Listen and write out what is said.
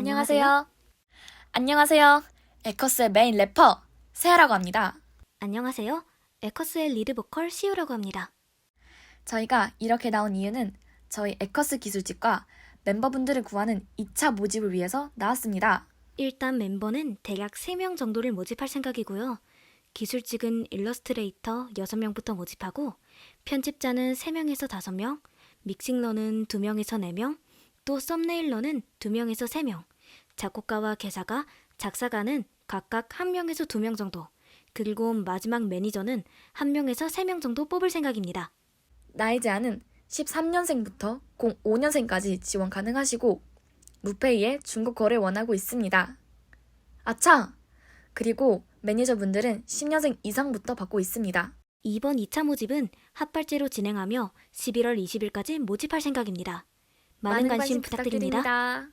안녕하세요. 안녕하세요. 에커스의 메인 래퍼 세아라고 합니다. 안녕하세요. 에커스의 리드 보컬 시우라고 합니다. 저희가 이렇게 나온 이유는 저희 에커스 기술직과 멤버분들을 구하는 2차 모집을 위해서 나왔습니다. 일단 멤버는 대략 3명 정도를 모집할 생각이고요. 기술직은 일러스트레이터 6명부터 모집하고 편집자는 3명에서 5명, 믹싱러는 2명에서 4명, 또 썸네일러는 2명에서 3명, 작곡가와 개사가, 작사가는 각각 1명에서 2명 정도, 그리고 마지막 매니저는 1명에서 3명 정도 뽑을 생각입니다. 나이 제한은 13년생부터 05년생까지 지원 가능하시고 무페이의 중국 거래 원하고 있습니다. 아차! 그리고 매니저분들은 10년생 이상부터 받고 있습니다. 이번 2차 모집은 핫발제로 진행하며 11월 20일까지 모집할 생각입니다. 많은 관심 부탁드립니다.